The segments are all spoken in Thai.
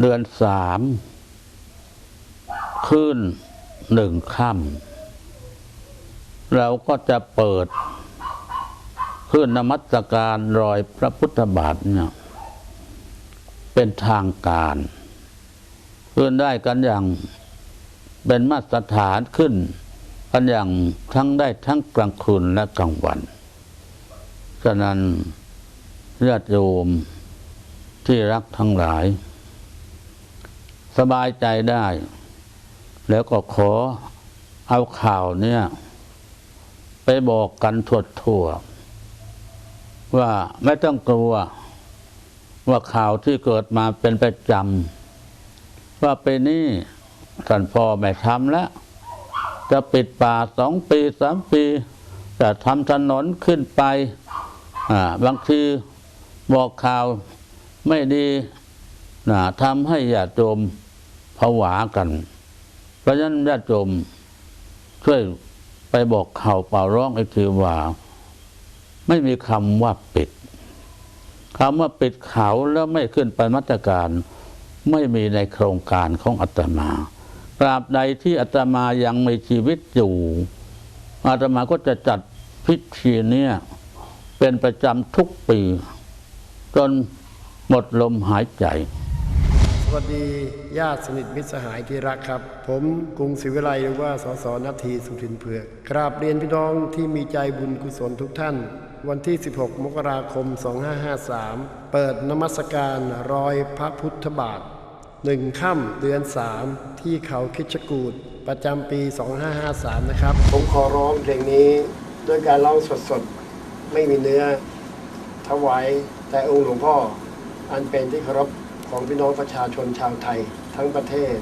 เดือนสามขึ้นหนึ่งค่ำเราก็จะเปิดขึ้นนมัสการรอยพระพุทธบาทเนี่ยเป็นทางการขึ้นได้กันอย่างเป็นมาตรฐานขึ้นกันอย่างทั้งได้ทั้งกลางคืนและกลางวัน ฉะนั้นญาติโยมที่รักทั้งหลาย สบายใจได้ แล้วก็ขอเอาข่าวเนี่ย ไปบอกกันทั่วทั่วว่าไม่ต้องกลัว ว่าข่าวที่เกิดมาเป็นประจำว่าไปนี่ท่านพ่อไม่ทำแล้ว จะปิดป่าสองปีสามปี จะทำถนนขึ้นไปอ่าบางทีบอกข่าวไม่ดีนะทำให้ญาติโยม ผวากัน เพราะฉะนั้นญาติโยมช่วยไปบอกข่าวเปล่าร้องไอีกทีว่า ไม่มีคำว่าปิดคำว่าปิดเขาแล้วไม่ขึ้นไปมาตรการ ไม่มีในโครงการของอาตมาตราบใดที่อาตมายังมีชีวิตอยู่อาตมาก็จะจัดพิธีเนี้ยเป็นประจำทุกปี จนหมดลมหายใจ วัสดีญาติสนิทมิตรสหายที่รักครับ ผมกรุงศรีวิไลหรือว่าสสนาทีสุทินเผือกกราบเรียนพี่น้องที่มีใจบุญกุศลทุกท่าน วันที่ 16 มกราคม 2553 เปิดนมัสการรอยพระพุทธบาทหนึ่งค่ำเดือน 3 ที่เขาคิดจกูดประจำปี 2553 นะครับ ผมขอร้องเพลงนี้ด้วยการร้องสดๆ ไม่มีเนื้อถวายแต่องค์หลวงพ่ออันเป็นที่เคารพ ของพี่น้องประชาชนชาวไทยทั้งประเทศ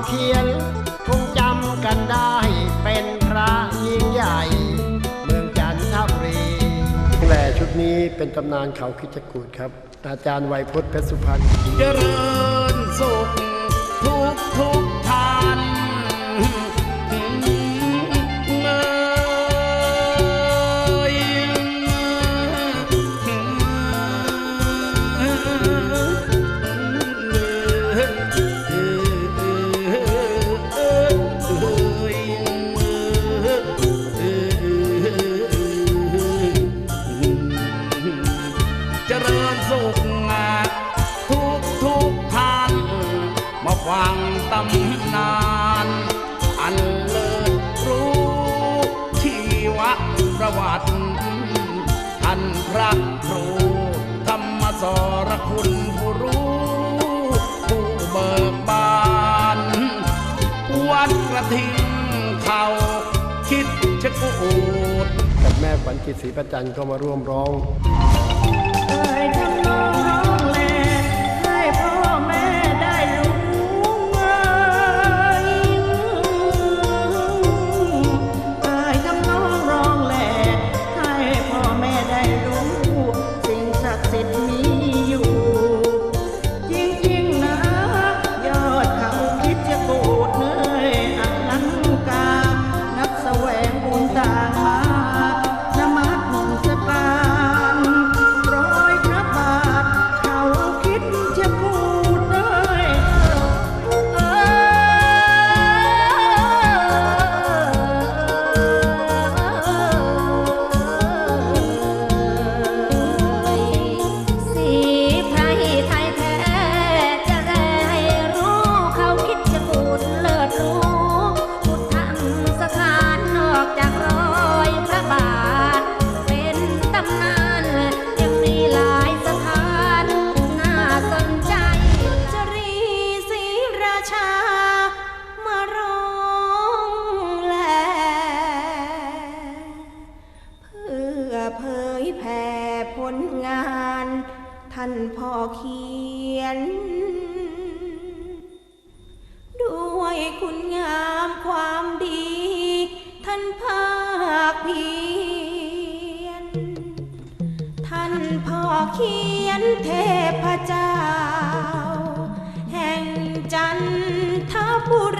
วงพ่อเขียนคงจำกันได้เป็นพระยิ่งใหญ่ เมืองจันทบุรีแหล่ชุดนี้เป็นตำนานเขาคิดจกูดครับ อาจารย์ไวยพจน์เพชรสุพรรณเจริญสุขทุกทุกท่าน ฟังตำนาน อันเลิศรู้ชีวประวัติท่านพระครูธรรมสรคุณผู้รู้ ผู้เบิกบานวัดกระทิงเขาคิดชะกูดกับแม่ขวัญจิตศรีประจันทร์ก็มาร่วมร้องเคยทำน้อง เขียนเทพเจ้า แห่งจันทบุรี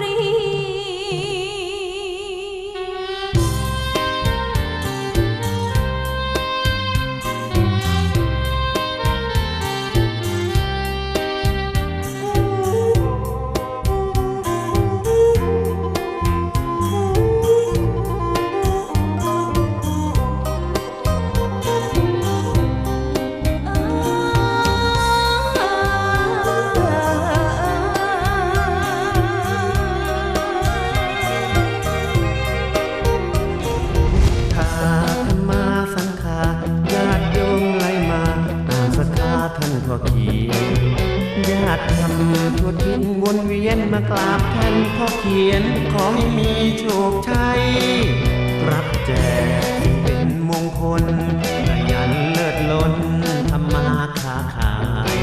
ขียนขอให้มีโชคชัยรับแจกเป็นมงคลขยันเลิศล้นทำมาค้าขาย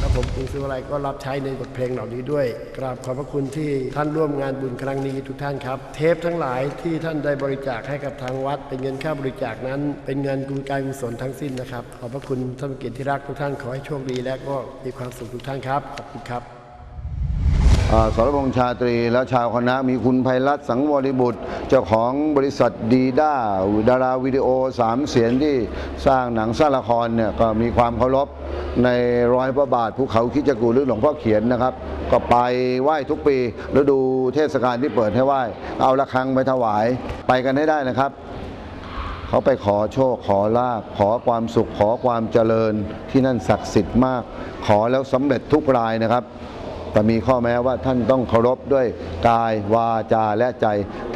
และผมกรุงศรีวลัยก็รับใช้ในบทเพลงเหล่านี้ด้วย กราบขอบพระคุณที่ท่านร่วมงานบุญครั้งนี้ทุกท่านครับ เทปทั้งหลายที่ท่านได้บริจาคให้กับทางวัด เป็นเงินค่าบริจาคนั้น เป็นเงินกุการกุศลทั้งสิ้นนะครับ ขอบพระคุณท่านเกียรติที่รักทุกท่านขอให้โชคดีและก็มีความสุขทุกท่านครับขอบคุณครับ สรพงษ์ชาตรีและชาวคณะมีคุณภัยรัตน์สังวริบุตร เจ้าของบริษัทดีด้าดาราวิดีโอสามเสียงที่สร้างหนังสร้างละครเนี่ยก็มีความเคารพในรอยพระบาทภูเขาคิจกูหรือหลวงพ่อเขียนนะครับ ก็ไปไหว้ทุกปีฤดูเทศกาลที่เปิดให้ไหว้ เอาละครังไปถวายไปกันให้ได้นะครับเขาไปขอโชคขอลาภขอความสุขขอความเจริญที่นั่นศักดิ์สิทธิ์มาก ขอแล้วสำเร็จทุกรายนะครับ แต่มีข้อแม้ว่าท่านต้องเคารพด้วยกายวาจาและใจ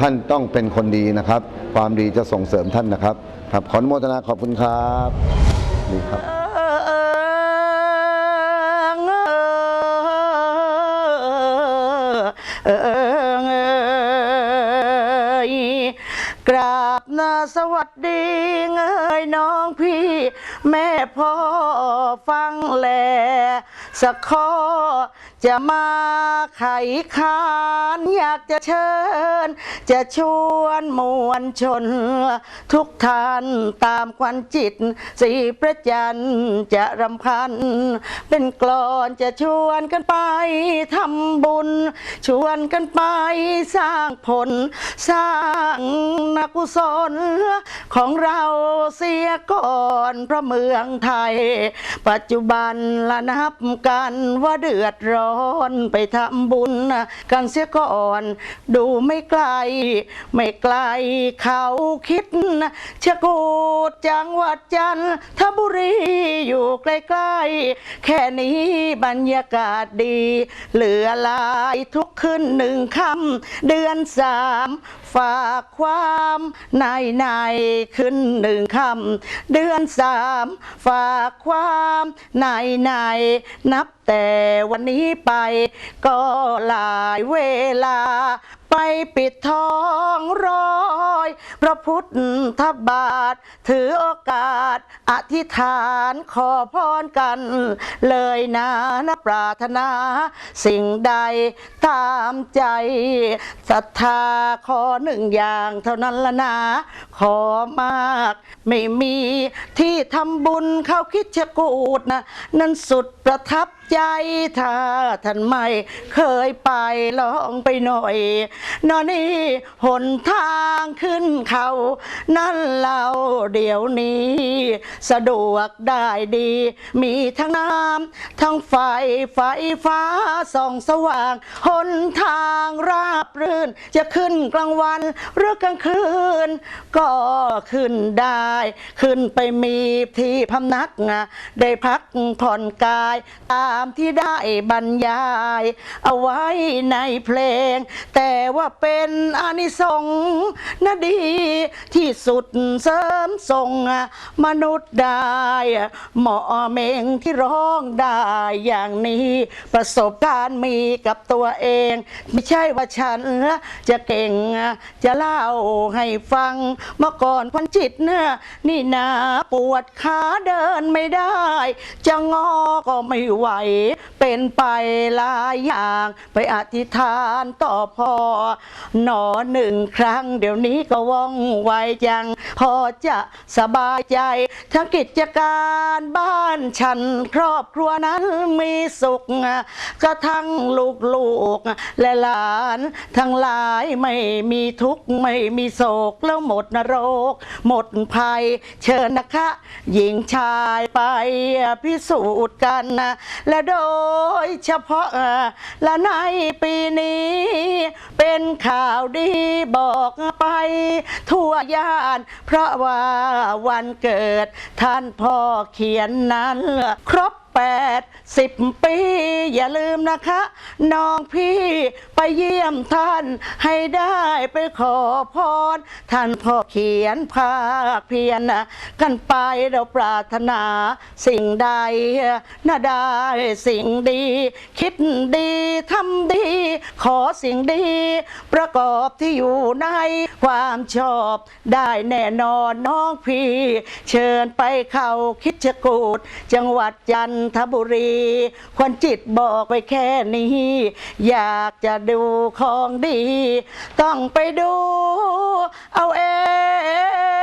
ท่านต้องเป็นคนดีนะครับ ความดีจะส่งเสริมท่านนะครับ ครับขออนุโมทนาขอบคุณครับดีครับเออ นาสวัสดีเงยน้องพี่ แม่พ่อฟังแลสักข้อจะมาไขคานอยากจะเชิญ จะชวนมวลชน ทุกท่านตามควันจิต สีประจันจะรำพัน เป็นกลอนจะชวนกันไปทำบุญ ชวนกันไปสร้างผล สร้างนักกุศลของเราเสียก่อนเพราะเมืองไทย ปัจจุบันละนับกันว่าเดือดร้อนไปทำบุญกันเสียก่อน ดูไม่ไกล ไม่ไกลเขาคิดชะกูดจังหวัดจันทบุรีอยู่ใกล้ๆ แค่นี้บรรยากาศดี เหลือหลายทุกขึ้นหนึ่งคำเดือนสาม ฝากความในในขึ้นหนึ่งคำเดือนสามฝากความในในนับแต่วันนี้ไปก็หลายเวลา ไปปิดทองร้อยพระพุทธบาท ถือโอกาสอธิษฐานขอพรกัน เลยนะนะปรารถนา สิ่งใดตามใจศรัทธาขอหนึ่งอย่างเท่านั้นละนะ ขอมาก ไม่มีที่ทำบุญเข้าคิดชะกูดนะ นั่นสุดประทับใจถ้าท่านไม่เคยไปลองไปหน่อย นอนนี่หนทางขึ้นเขา นั่นเราเดี๋ยวนี้ สะดวกได้ดี มีทั้งน้ำทั้งไฟไฟฟ้าส่องสว่างหนทางราบรื่น จะขึ้นกลางวันหรือกลางคืน ก็ขึ้นได้ ขึ้นไปมีที่พำนักงะได้พักผ่อนกาย ตามที่ได้บรรยาย เอาไว้ในเพลง แต่ว่าเป็นอนิสงส์นดี ที่สุดเสริมทรงมนุษย์ได้เหมาะเมงที่ร้องได้อย่างนี้ ประสบการณ์มีกับตัวเอง ไม่ใช่ว่าฉันจะเก่งจะเล่าให้ฟังเมื่อก่อนพันจิตเนี่ยนี่นาปวดขาเดินไม่ได้ จะงอก็ไม่ไหว เป็นไปหลายอย่าง ไปอธิษฐานต่อพ่อหนอหนึ่งครั้ง เดี๋ยวนี้ก็ว่องไวจัง พอจะสบายใจ ทั้งกิจการบ้านฉันครอบครัวนั้นมีสุขก็ทั้งลูกๆและหลาน ทั้งหลายไม่มีทุกข์ไม่มีโศกแล้วหมดนรกหมดภัย เชิญนะคะ หญิงชายไปพิสูจน์กันนะและโดยเฉพาะและในปีนี้ เป็นข่าวดีบอกไป ทั่วย่าน เพราะว่าวันเกิด ท่านพ่อเขียนนั้น ครบแปดสิบปี อย่าลืมนะคะ น้องพี่ไปเยี่ยมท่านให้ได้ไปขอพร ท่านพ่อเขียนภาคเพียรนะกันไปเราปรารถนาสิ่งใดน่าได้สิ่งดี คิดดีทำดี ขอสิ่งดี ประกอบที่อยู่ในความชอบได้แน่นอนน้องพี่ เชิญไปเข้าคิดชะกูดจังหวัดจันทบุรี ควันจิตบอกไปแค่นี้อยากจะดูของดี ต้องไปดูเอาเอง